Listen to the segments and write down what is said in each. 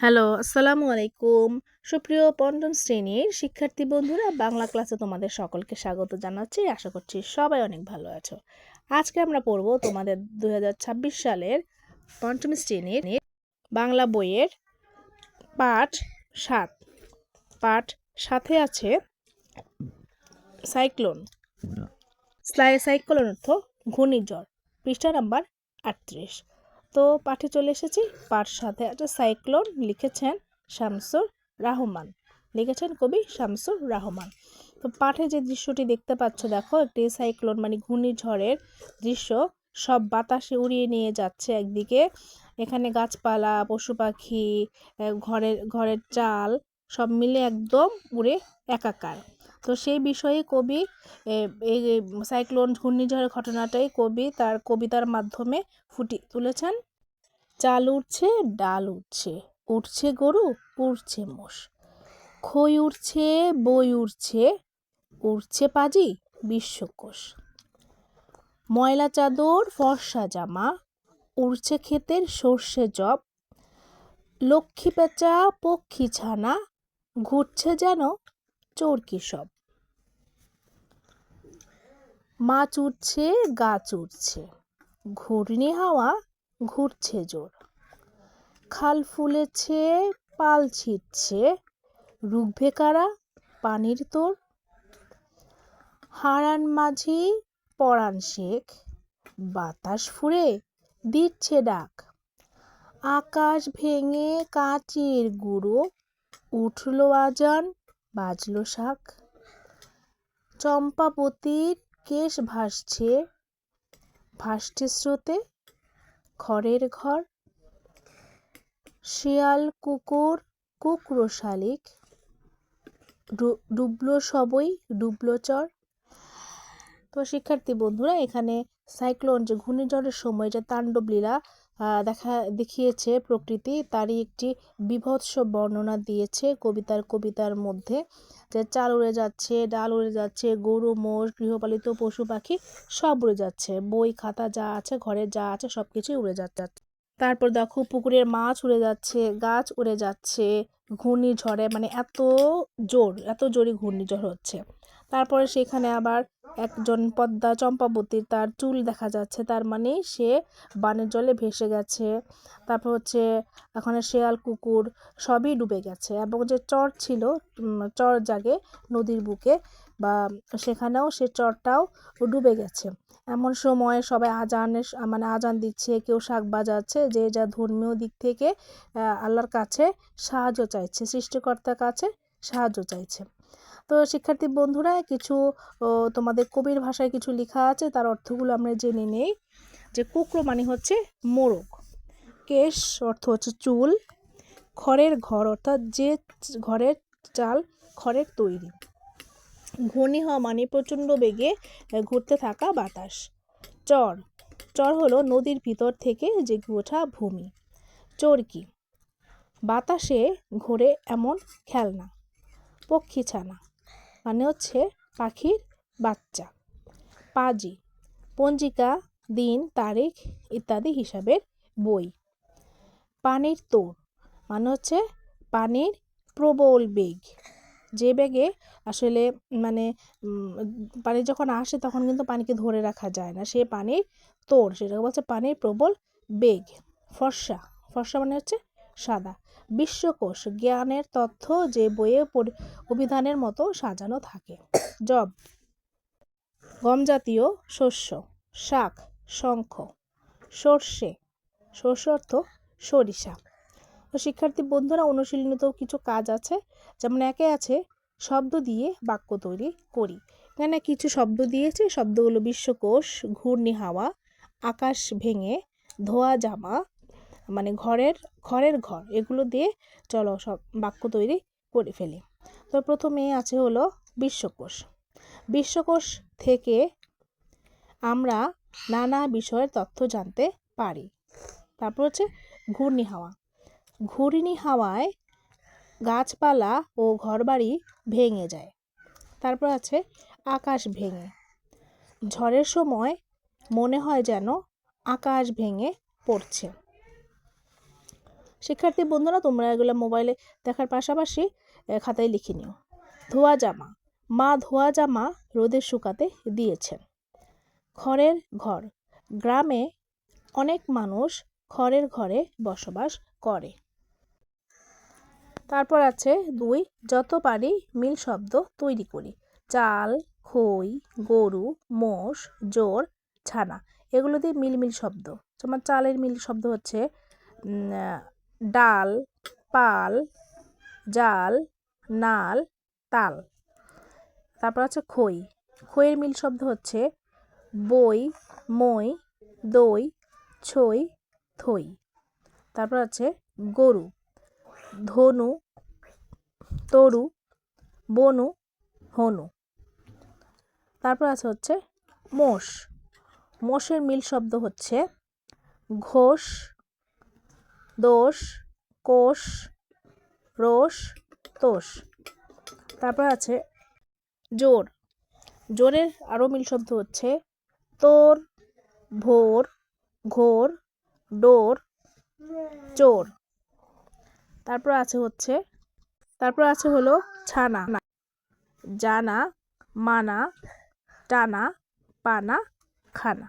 Hello, আসসালামু আলাইকুম। সুপ্রিয় পঞ্চম শ্রেণির শিক্ষার্থী বন্ধুরা, বাংলা ক্লাসে তোমাদের সকলকে স্বাগত জানাচ্ছি। আশা করছি সবাই অনেক ভালো আছো। আজকে আমরা পড়ব তোমাদের ২০২৬ সালের পঞ্চম শ্রেণির বাংলা বইয়ের পাঠ সাত পাঠ সাথে আছে সাইক্লোন স্লাই সাইক্লোন অর্থ ঘূর্ণিঝড় পৃষ্ঠা নাম্বার আটত্রিশ তো পাঠে চলে এসেছি। পাঠ সাথে একটা সাইক্লোন লিখেছেন শামসুর রহমান। লিখেছেন কবি শামসুর রহমান। তো পাঠে যে দৃশ্যটি দেখতে পাচ্ছ, দেখো, একটি সাইক্লোন মানে ঘূর্ণিঝড়ের দৃশ্য। সব বাতাসে উড়িয়ে নিয়ে যাচ্ছে একদিকে। এখানে গাছপালা, পশু পাখি ঘরের ঘরের চাল, সব মিলে একদম উড়ে একাকার। তো সেই বিষয়ে কবি এই সাইক্লোন ঘূর্ণিঝড়ের ঘটনাটাই কবি তার কবিতার মাধ্যমে ফুটিয়ে তুলেছেন। চাল উঠছে, ডাল উঠছে উঠছে গরু উঠছে মোষ। খই উঠছে বই উঠছে উঠছে পাজি, বিশ্বকোষ। ময়লা চাদর, ফর্সা জামা, উড়ছে ক্ষেতের সর্ষে জব। লক্ষ্মী পেঁচা, পক্ষী ছানা, ঘুরছে যেন চরকি সব? মাছ উঠছে গাছ উঠছে ঘূর্ণি হাওয়া, ঘুরছে জোর। খাল ফুলেছে, পাল ছিটছে। রুখবে কারা পানির তোর। হারান মাঝি, পরাণ শেখ। বাতাস ফুরে দিচ্ছে ডাক। আকাশ ভেঙে কাঁচের গুঁড়ো। উঠল আজান বাজলো শাক। চম্পাবতীর কেশ ভাসছে ভাসছে স্রোতে, খড়ের ঘর। শিয়াল কুকুর, কুকরো শালিক। ডুবলো সবই, ডুবলো চর। তো শিক্ষার্থী বন্ধুরা, এখানে সাইক্লোন যে ঘূর্ণিঝড়ের সময় যে তাণ্ডব লীলা দেখা দেখিয়েছে প্রকৃতি। তারই একটি বিভৎস বর্ণনা দিয়েছে কবিতার কবিতার মধ্যে যে, চাল উড়ে যাচ্ছে, ডাল উড়ে যাচ্ছে, গরু, মোষ, গৃহপালিত পশু পাখি সব উড়ে যাচ্ছে। বই, খাতা যা আছে, ঘরে যা আছে, সব কিছুই উড়ে যাচ্ছে তারপর দেখো পুকুরের মাছ উড়ে যাচ্ছে, গাছ উড়ে যাচ্ছে, ঘূর্ণিঝড়ে মানে এত জোর, এত জোরে ঘূর্ণিঝড় হচ্ছে। তারপরে সেখানে আবার একজন পদ্মা চম্পাবতীর তার চুল দেখা যাচ্ছে। তার মানে সে বানের জলে ভেসে গেছে। তারপর হচ্ছে ওখানে শেয়াল, কুকুর সবই ডুবে গেছে এবং যে চর ছিল চর জাগে নদীর বুকে বা সেখানেও সে চরটাও ডুবে গেছে। এমন সময় সবাই আজানের মানে আজান দিচ্ছে, কেউ শাক বাজাচ্ছে, যে যা ধর্মীয় দিক থেকে আল্লাহর কাছে সাহায্য চাইছে, সৃষ্টিকর্তার কাছে সাহায্য চাইছে। তো শিক্ষার্থী বন্ধুরা, কিছু তোমাদের কবির ভাষায় কিছু লেখা আছে, তার অর্থগুলো আমরা জেনে নেই। যে কুকরো মানে হচ্ছে মোরগ। কেশ অর্থ হচ্ছে চুল, খড়ের ঘর অর্থাৎ যে ঘরের চাল, খড়ের তৈরি। ঘূর্ণি হওয়া মানে প্রচণ্ড বেগে ঘুরতে থাকা বাতাস। চর চর হলো নদীর ভিতর থেকে যে ওঠা ভূমি। চরকি, বাতাসে ঘোরে এমন খেলনা, পক্ষী ছানা। মানে হচ্ছে পাখির বাচ্চা। পাজি, পঞ্জিকা, দিন, তারিখ ইত্যাদি হিসাবের বই। পানির তোর মানে হচ্ছে পানির প্রবল বেগ। যে বেগে আসলে মানে পানি যখন আসে তখন কিন্তু পানিকে ধরে রাখা যায় না। সে পানির তোর সেটাকে বলছে পানির প্রবল বেগ। ফর্সা ফর্সা মানে হচ্ছে সাদা। বিশ্বকোষ জ্ঞানের তথ্য যে বইয়ে অভিধানের মতো সাজানো থাকে। জব। গম জাতীয় শস্য। শাক। শঙ্খ। সর্ষে। সর্ষে অর্থ সরিষা। তো শিক্ষার্থী বন্ধুরা, অনুশীলনীতেও কিছু কাজ আছে। যেমন একে আছে শব্দ দিয়ে বাক্য তৈরি করি। এখানে কিছু শব্দ দিয়েছে। শব্দগুলো বিশ্বকোষ ঘূর্ণি হাওয়া আকাশ ভেঙে, ধোয়া জামা মানে ঘরের ঘরের ঘর, এগুলো দিয়ে চলো সব বাক্য তৈরি করে ফেলি। তো প্রথমে আছে হলো বিশ্বকোষ। বিশ্বকোষ থেকে আমরা নানা বিষয়ের তথ্য জানতে পারি। তারপর হচ্ছে ঘূর্ণি হাওয়া। ঘূর্ণি হাওয়ায় গাছপালা ও ঘরবাড়ি ভেঙে যায়। তারপর আছে আকাশ ভেঙে। ঝড়ের সময় মনে হয় যেন আকাশ ভেঙে পড়ছে। শিক্ষার্থী বন্ধুরা, তোমরা এগুলো মোবাইলে দেখার পাশাপাশি খাতায় লিখে নিও। ধোয়া জামা। মা ধোয়া জামা রোদে শুকাতে দিয়েছেন। খড়ের ঘর। গ্রামে অনেক মানুষ খড়ের ঘরে বসবাস করে। তারপর আছে দুই, যত পারি মিল শব্দ তৈরি করি। চাল, খই, গরু, মোষ, জোর, ছানা, এগুলো দিয়ে মিল মিল শব্দ। যেমন চালের মিল শব্দ হচ্ছে ডাল, পাল, জাল, নাল, তাল। তারপর আছে খই। খইয়ের মিল শব্দ হচ্ছে বই, মই, দই, ছই, থই। তারপর আছে গরু, ধনু, তরু, বনু, হনু। তারপর আছে হচ্ছে মোষ। মোষের মিল শব্দ হচ্ছে ঘোষ দোষ, কোষ, রোষ, তোষ। তারপর আছে জোর। জোরের আরও মিল শব্দ হচ্ছে তোর, ভোর, ঘোর, ডোর, চোর। তারপর আছে হচ্ছে, তারপর আছে হলো ছানা। জানা, মানা, টানা, পানা, খানা।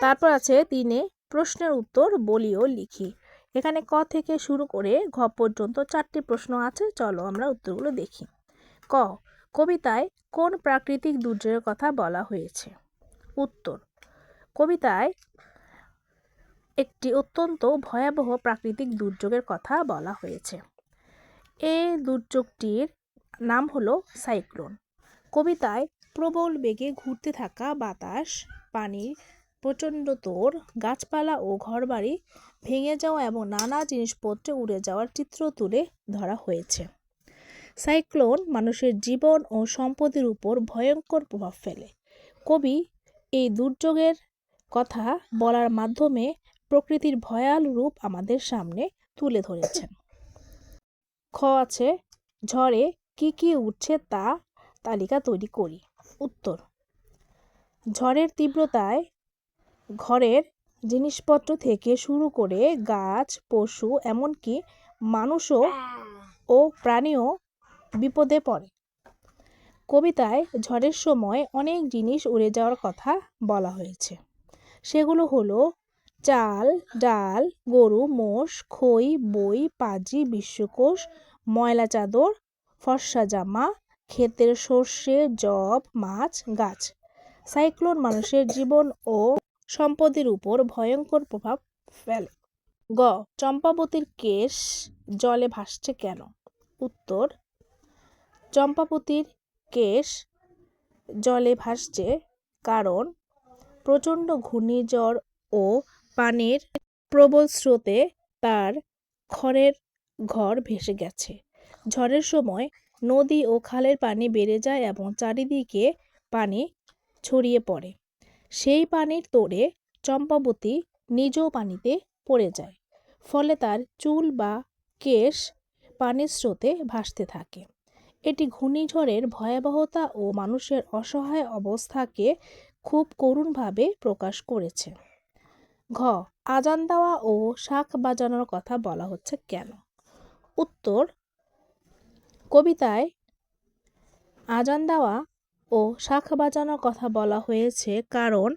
তারপর আছে তিনে প্রশ্নের উত্তর বলিও লিখি। এখানে ক থেকে শুরু করে ঘ পর্যন্ত চারটি প্রশ্ন আছে। চলো আমরা উত্তরগুলো দেখি। ক, কবিতায় কোন প্রাকৃতিক দুর্যোগের কথা বলা হয়েছে? উত্তর, কবিতায় একটি অত্যন্ত ভয়াবহ প্রাকৃতিক দুর্যোগের কথা বলা হয়েছে। এই দুর্যোগটির নাম হলো সাইক্লোন। কবিতায় প্রবল বেগে ঘুরতে থাকা বাতাস, পানির প্রচণ্ড তোর, গাছপালা ও ঘরবাড়ি ভেঙে যাওয়া এবং নানা জিনিসপত্র উড়ে যাওয়ার চিত্র তুলে ধরা হয়েছে। সাইক্লোন মানুষের জীবন ও সম্পদের উপর ভয়ঙ্কর প্রভাব ফেলে। কবি এই দুর্যোগের কথা বলার মাধ্যমে প্রকৃতির ভয়াল রূপ আমাদের সামনে তুলে ধরেছেন। খ আছে, ঝড়ে কি কি উঠছে তা তালিকা তৈরি করি। উত্তর, ঝড়ের তীব্রতায় ঘরের জিনিসপত্র থেকে শুরু করে গাছ, পশু, এমনকি মানুষও ও প্রাণীও বিপদে পড়ে। কবিতায় ঝড়ের সময় অনেক জিনিস উড়ে যাওয়ার কথা বলা হয়েছে। সেগুলো হলো চাল, ডাল, গরু, মোষ, খই, বই, পাজি, বিশ্বকোষ, ময়লা চাদর, ফর্সা জামা, ক্ষেতের সর্ষে জব মাছ, গাছ। সাইক্লোন মানুষের জীবন ও সম্পদের উপর ভয়ঙ্কর প্রভাব ফেলে। গ, চম্পাবতীর কেশ জলে ভাসছে কেন? উত্তর, চম্পাবতীর কেশ জলে ভাসছে কারণ প্রচণ্ড ঘূর্ণিঝড় ও পানির প্রবল স্রোতে তার খড়ের ঘর ভেসে গেছে। ঝড়ের সময় নদী ও খালের পানি বেড়ে যায় এবং চারিদিকে পানি ছড়িয়ে পড়ে। সেই পানির তোড়ে চম্পাবতী নিজেও পানিতে পড়ে যায়, ফলে তার চুল বা কেশ পানির স্রোতে ভাসতে থাকে। এটি ঘূর্ণিঝড়ের ভয়াবহতা ও মানুষের অসহায় অবস্থাকে খুব করুণভাবে প্রকাশ করেছে। ঘ, আজান দেওয়া ও শাঁখ বাজানোর কথা বলা হচ্ছে কেন? উত্তর, কবিতায় আজান দেওয়া ও শাঁখ বাজানোর কথা বলা হয়েছে কারণ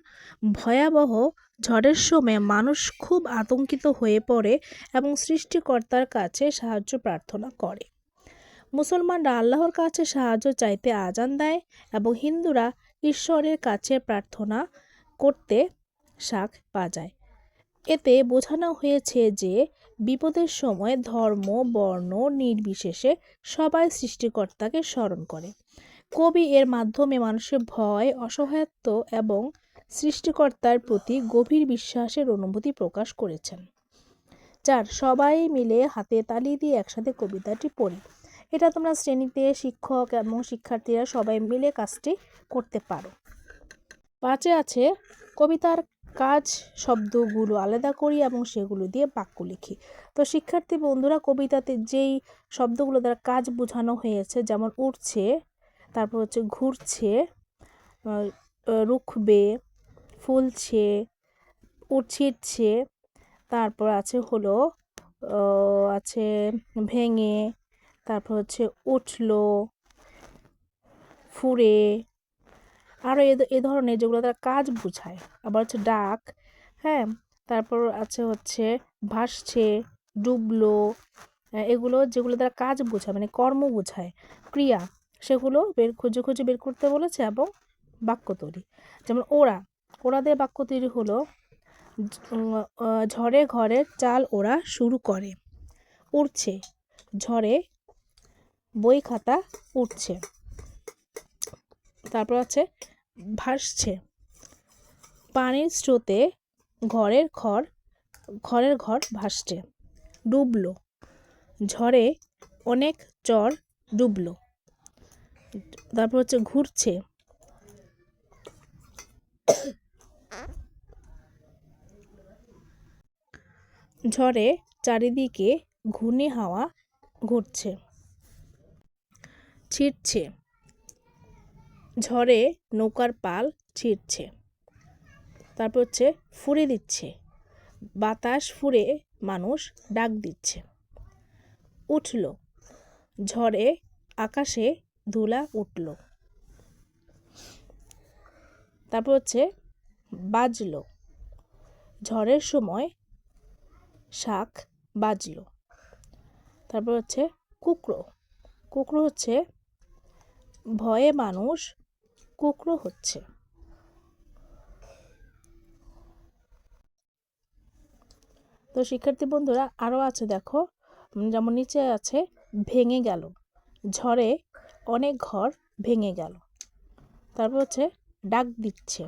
ভয়াবহ ঝড়ের সময় মানুষ খুব আতঙ্কিত হয়ে পড়ে এবং সৃষ্টিকর্তার কাছে সাহায্য প্রার্থনা করে। মুসলমানরা আল্লাহর কাছে সাহায্য চাইতে আজান দেয় এবং হিন্দুরা ঈশ্বরের কাছে প্রার্থনা করতে শাঁখ বাজায়। এতে বোঝানো হয়েছে যে বিপদের সময় ধর্ম, বর্ণ, নির্বিশেষে সবাই সৃষ্টিকর্তাকে স্মরণ করে। কবি এর মাধ্যমে মানুষের ভয়, অসহায়ত্ব এবং সৃষ্টিকর্তার প্রতি গভীর বিশ্বাসের অনুভূতি প্রকাশ করেছেন। চার সবাই মিলে হাতে তালি দিয়ে একসাথে কবিতাটি পড়ি। এটা তোমরা শ্রেণীতে শিক্ষক এবং শিক্ষার্থীরা সবাই মিলে কাজটি করতে পারো। পাঁচে আছে, কবিতার কাজ শব্দগুলো আলাদা করি এবং সেগুলো দিয়ে বাক্য লিখি। তো শিক্ষার্থী বন্ধুরা, কবিতাতে যেই শব্দগুলো দ্বারা কাজ বোঝানো হয়েছে, যেমন উঠছে তারপর হচ্ছে ঘুরছে রুখবে, ফুলছে উছিটছে তারপর আছে হলো আছে ভেঙে, তারপর হচ্ছে উঠল ফুরে আরও এ ধরনের যেগুলো তারা কাজ বোঝায়, আবার হচ্ছে ডাক হ্যাঁ তারপর আছে হচ্ছে ভাসছে, ডুবলো এগুলো যেগুলো তারা কাজ বোঝায় মানে কর্ম বোঝায়, ক্রিয়া। সেগুলো বের, খুঁজে খুঁজে বের করতে বলেছে এবং বাক্য তৈরি। যেমন ওরা ওরাদের বাক্য তৈরি হলো ঝড়ে ঘরে চাল ওরা শুরু করে, উড়ছে। ঝড়ে বই খাতা উঠছে তারপর আছে, ভাসছে। পানির স্রোতে ঘরের ঘর ঘরের ঘর ভাসছে, ডুবলো। ঝড়ে অনেক চর ডুবলো। তারপর হচ্ছে ঘুরছে। ঝড়ে চারিদিকে ঘূর্ণি হাওয়া ঘুরছে। ছিটছে। ঝড়ে নৌকার পাল ছিঁড়ছে তারপর হচ্ছে ফুরে দিচ্ছে। বাতাস ফুরে মানুষ ডাক দিচ্ছে। উঠল। ঝড়ে আকাশে ধুলা উঠল। তারপর হচ্ছে বাজলো। ঝড়ের সময় শাক বাজলো। তারপর হচ্ছে কুকরো। কুকরো হচ্ছে ভয়ে মানুষ কুকরো হচ্ছে। তো শিক্ষার্থী বন্ধুরা আরও আছে দেখো যেমন নিচে আছে, ভেঙে গেল। ঝড়ে অনেক ঘর ভেঙে গেল। তারপর হচ্ছে ডাক দিচ্ছে।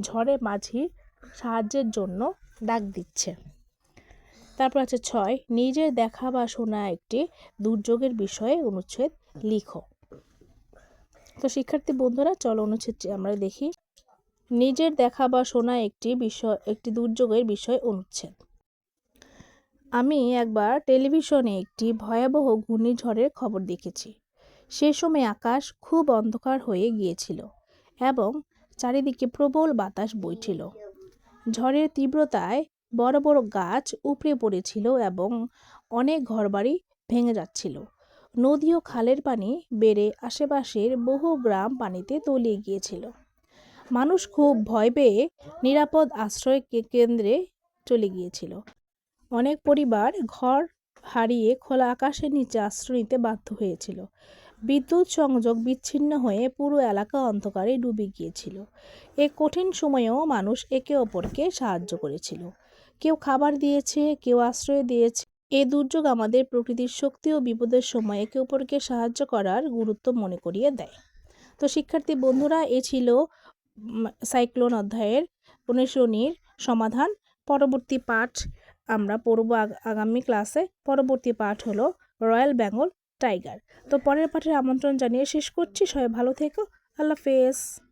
ঝড়ে মাঝি সাহায্যের জন্য ডাক দিচ্ছে। তারপর আছে ছয় নিজের দেখা বা শোনা একটি দুর্যোগের বিষয়ে অনুচ্ছেদ লিখো। তো শিক্ষার্থী বন্ধুরা, চলো অনুচ্ছেদটি আমরা দেখি। নিজের দেখা বা শোনা একটি বিষয়, একটি দুর্যোগের বিষয় অনুচ্ছেদ। আমি একবার টেলিভিশনে একটি ভয়াবহ ঘূর্ণিঝড়ের খবর দেখেছি। সে সময় আকাশ খুব অন্ধকার হয়ে গিয়েছিল এবং চারিদিকে প্রবল বাতাস বইছিল। ঝড়ের তীব্রতায় বড় বড় গাছ উপড়ে পড়েছিল এবং অনেক ঘরবাড়ি ভেঙে যাচ্ছিল। নদী ও খালের পানি বেড়ে আশেপাশের বহু গ্রাম পানিতে তলিয়ে গিয়েছিল। মানুষ খুব ভয় পেয়ে নিরাপদ আশ্রয় কেন্দ্রে চলে গিয়েছিল। অনেক পরিবার ঘর হারিয়ে খোলা আকাশের নিচে আশ্রয় নিতে বাধ্য হয়েছিল। বিদ্যুৎ সংযোগ বিচ্ছিন্ন হয়ে পুরো এলাকা অন্ধকারে ডুবে গিয়েছিল। এ কঠিন সময়েও মানুষ একে অপরকে সাহায্য করেছিল। কেউ খাবার দিয়েছে, কেউ আশ্রয় দিয়েছে। এ দুর্যোগ আমাদের প্রকৃতির শক্তি ও বিপদের সময় একে অপরকে সাহায্য করার গুরুত্ব মনে করিয়ে দেয়। তো শিক্ষার্থী বন্ধুরা, এ ছিল সাইক্লোন অধ্যায়ের অনুশীলনীর সমাধান। পরবর্তী পাঠ আমরা পড়ব আগ- আগামী ক্লাসে। পরবর্তী পাঠ হলো রয়্যাল বেঙ্গল টাইগার। তো পরের পাঠের আমন্ত্রণ জানিয়ে শেষ করছি। সবাই ভালো থেকো। আল্লাহ হাফেজ।